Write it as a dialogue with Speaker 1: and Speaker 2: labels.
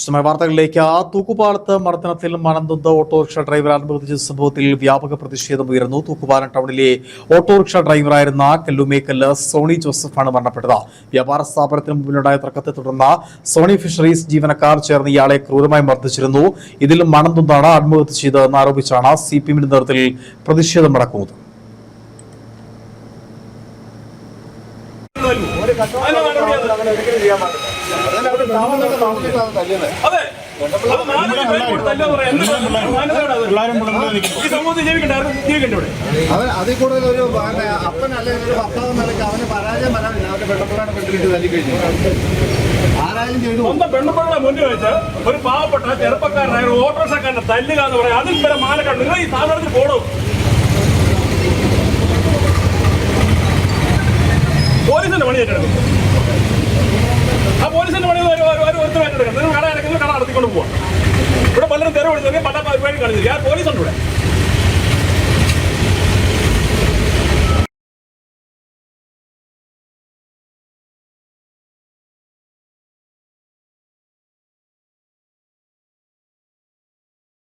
Speaker 1: വിശദമായ വാർത്തകളിലേക്ക്. തൂക്കുപാലത്ത് മർദ്ദനത്തിൽ മണന്തുന്ത autorickshaw driver അനുഭവിച്ച സംഭവത്തിൽ വ്യാപക പ്രതിഷേധം ഉയർന്നു. തൂക്കുപാലം ടൗണിലെ ഓട്ടോറിക്ഷ ഡ്രൈവറായിരുന്ന കല്ലുമേക്കല്ല് സോണി ജോസഫാണ് മരണപ്പെട്ടത്. വ്യാപാര സ്ഥാപനത്തിന് മുമ്പിലുണ്ടായ തർക്കത്തെ തുടർന്ന് സോണി ഫിഷറീസ് ജീവനക്കാർ ചേർന്ന് ഇയാളെ ക്രൂരമായി മർദ്ദിച്ചിരുന്നു. ഇതിൽ മണന്തുന്താണ് ആത്മഹത്യ ചെയ്തതെന്ന് ആരോപിച്ചാണ് സി പി എമ്മിന്റെ നേതൃത്വത്തിൽ പ്രതിഷേധം നടക്കുന്നത്.
Speaker 2: ഒരു അത് അങ്ങനെ ഒരിക്കലും ചെയ്യാൻ മാനസികമാണ് അത്?
Speaker 3: അതിൽ കൂടുതൽ ഒരു അപ്പൻ അല്ലെങ്കിൽ ഒരു ഭർത്താവ് നിലയ്ക്ക് അവന് പരാജയം വരാനില്ല അവന്റെ പെണ്ണപ്പിള്ളാണ് പെട്ടിട്ട് തല്ലി കഴിഞ്ഞു ആരായാലും ചെയ്തു
Speaker 2: സ്വന്തം പെണ്ണപ്പിള്ളെ മുന്നിൽ വെച്ച് ഒരു പാവപ്പെട്ട ചെറുപ്പക്കാരനായ ഒരു ഓട്ടോറിക്ഷക്കാരനെ തല്ലുക എന്ന് പറയാം അതിൽ വരെ മാനക്കാണ് നിങ്ങൾ ഈ സാധനത്തിൽ പോണോ പോലീസിന്റെ പണി ഏറ്റെടുക്കും. ഒരു ഒരുത്തരം ഏറ്റെടുക്കണം നിങ്ങൾ കട അടയ്ക്കുന്നത് കട നടത്തിക്കൊണ്ട് പോവാം ഇവിടെ പലരും തെരുവ് വിളിച്ചു പല പരിപാടി കാണിച്ചില്ല ആ പോലീസ് ഉണ്ട് ഇവിടെ